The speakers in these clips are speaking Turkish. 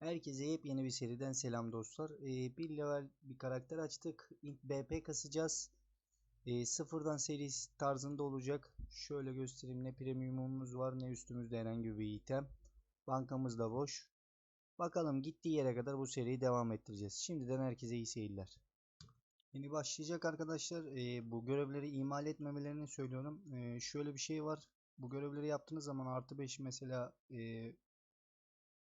Herkese yepyeni bir seriden selam dostlar. Ee, bir level bir karakter açtık. İlk BP kasacağız. Ee, sıfırdan seri tarzında olacak. Şöyle göstereyim ne premiumumuz var ne üstümüzde herhangi bir item. Bankamız da boş. Bakalım gittiği yere kadar bu seriyi devam ettireceğiz. Şimdiden herkese iyi seyirler. Yeni başlayacak arkadaşlar. Ee, bu görevleri imal etmemelerini söylüyorum. Ee, şöyle bir şey var. Bu görevleri yaptığınız zaman artı 5 mesela e,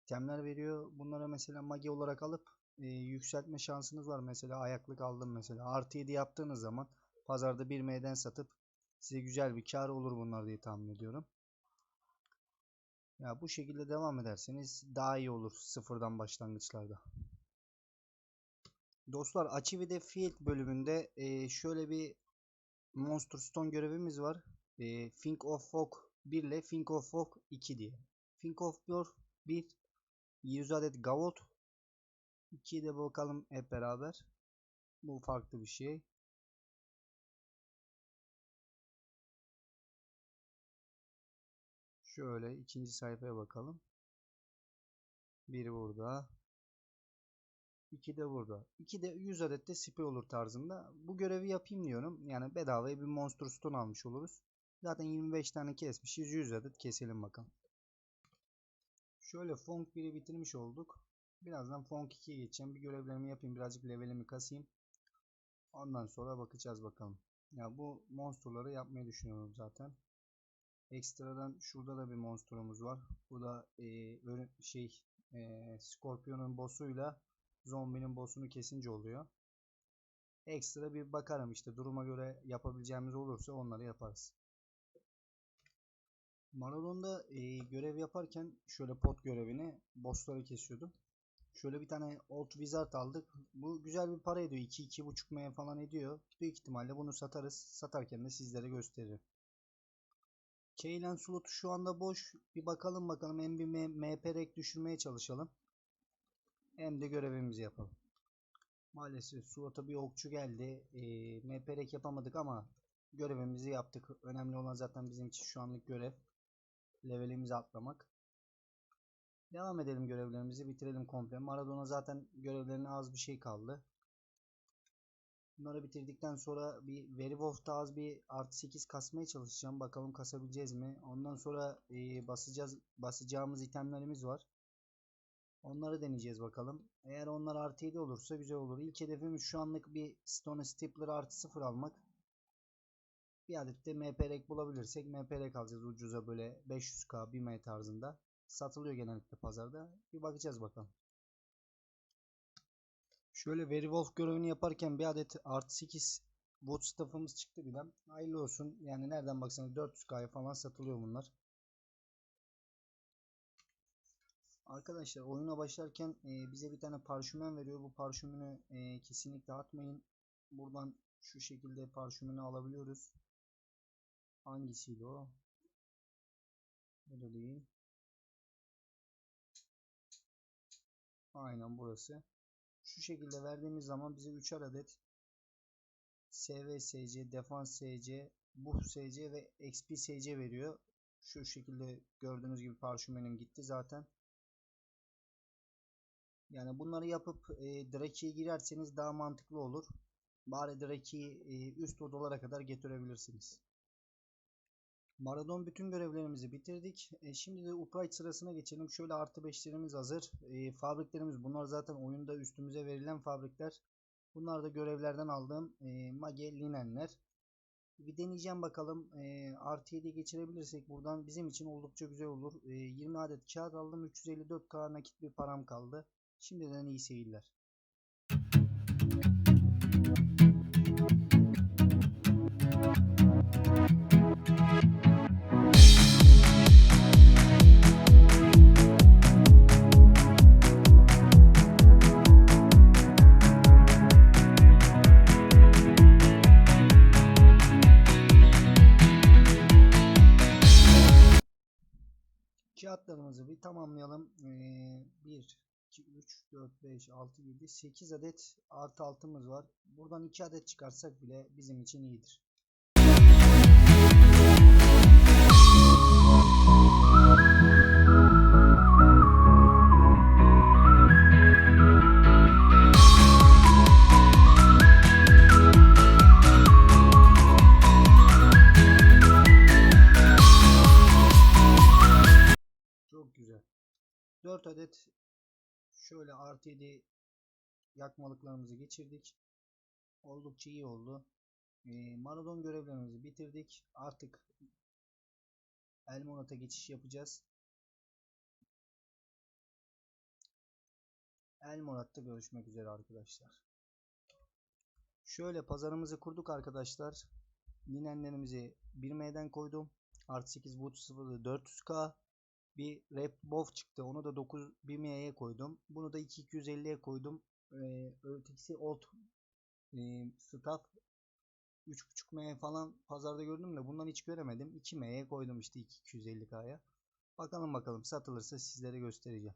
itemler veriyor. Bunlara mesela magi olarak alıp e, yükseltme şansınız var. Mesela ayaklık aldım mesela. Artı 7 yaptığınız zaman pazarda 1M'den satıp size güzel bir kar olur bunlar diye tahmin ediyorum. Ya bu şekilde devam ederseniz daha iyi olur sıfırdan başlangıçlarda. Dostlar Achieved Field bölümünde e, şöyle bir Monster Stone görevimiz var. E, Think of Fog 1 ile Think of Fog 2 diye. Think of War 1 100 adet Gavot 2'yi de bakalım hep beraber. Bu farklı bir şey. Şöyle ikinci sayfaya bakalım. Biri burada. İki de burada. İki de 100 adet de spi olur tarzında. Bu görevi yapayım diyorum. Yani bedavaya bir Monster Stone almış oluruz. Zaten 25 tane kesmişiz. 100 adet keselim bakalım. Şöyle Funk 1'i bitirmiş olduk. Birazdan Funk 2'ye geçeceğim. Bir görevlerimi yapayım. Birazcık levelimi kasayım. Ondan sonra bakacağız bakalım. Ya bu monsterları yapmayı düşünüyorum zaten. Ekstradan şurada da bir monsterumuz var. Bu da e, şey e, Scorpion'un boss'uyla zombinin boss'unu kesince oluyor. Ekstra bir bakarım işte duruma göre yapabileceğimiz olursa onları yaparız. Maradon'da e, görev yaparken şöyle pot görevini bossları kesiyordum. Şöyle bir tane Old Wizard aldık. Bu güzel bir para ediyor. 2-2,5 M falan ediyor. Büyük ihtimalle bunu satarız. Satarken de sizlere gösteririm. Keylen slotu şu anda boş. Bir bakalım bakalım hem bir MP rek düşürmeye çalışalım. Hem de görevimizi yapalım. Maalesef slota bir okçu geldi. E, MP rek yapamadık ama görevimizi yaptık. Önemli olan zaten bizim için şu anlık görev. Levelimizi atlamak. Devam edelim görevlerimizi bitirelim komple. Maradona zaten görevlerine az bir şey kaldı. Bunları bitirdikten sonra bir Werewolf'ta az bir artı 8 kasmaya çalışacağım. Bakalım kasabileceğiz mi? Ondan sonra e, basacağız basacağımız itemlerimiz var. Onları deneyeceğiz bakalım. Eğer onlar artı 7 olursa güzel olur. İlk hedefimiz şu anlık bir Stone Stapler artı 0 almak. Bir adet de MPRek bulabilirsek MPRek alacağız ucuza böyle 500k 1M tarzında. Satılıyor genellikle pazarda. Bir bakacağız bakalım. Şöyle Werewolf görevini yaparken bir adet artı 8 bot staff'ımız çıktı bile. Hayırlı olsun. Yani nereden baksanız 400k'ya falan satılıyor bunlar. Arkadaşlar oyuna başlarken e, bize bir tane parşümen veriyor. Bu parşümünü e, kesinlikle atmayın. Buradan şu şekilde parşümünü alabiliyoruz. Hangisiydi o? Bu da değil. Aynen burası. Şu şekilde verdiğimiz zaman bize 3'er adet SVSC, Defans SC, Buff SC ve XP SC veriyor. Şu şekilde gördüğünüz gibi parşümenim gitti zaten. Yani bunları yapıp e, Draki'ye girerseniz daha mantıklı olur. Bari Draki'yi e, üst odalara kadar getirebilirsiniz. Maradon bütün görevlerimizi bitirdik. E, şimdi de Upright sırasına geçelim. Şöyle artı 5'lerimiz hazır. E, fabriklerimiz bunlar zaten oyunda üstümüze verilen fabrikler. Bunlar da görevlerden aldığım e, Mage Linenler. Bir deneyeceğim bakalım. E, artı 7 geçirebilirsek buradan bizim için oldukça güzel olur. E, 20 adet kağıt aldım. 354k nakit bir param kaldı. Şimdiden iyi seyirler. Kağıtlarımızı bir tamamlayalım. 1, 2, 3, 4, 5, 6, 7, 8 adet artı altımız var. Buradan 2 adet çıkarsak bile bizim için iyidir. Çok güzel. 4 adet şöyle artı 7 yakmalıklarımızı geçirdik. Oldukça iyi oldu. Ee, Maradon görevlerimizi bitirdik. Artık Elmonat'a geçiş yapacağız. Elmonat'ta görüşmek üzere arkadaşlar. Şöyle pazarımızı kurduk arkadaşlar. Linenlerimizi 1M'den koydum. Artı 8 boot 0 400k bir rep bof çıktı. Onu da 9 BM'ye koydum. Bunu da 2250'ye koydum. Ee, öteki old e, staff 3.5 M falan pazarda gördüm de bundan hiç göremedim. 2 M'ye koydum işte 2250K'ya. Bakalım bakalım satılırsa sizlere göstereceğim.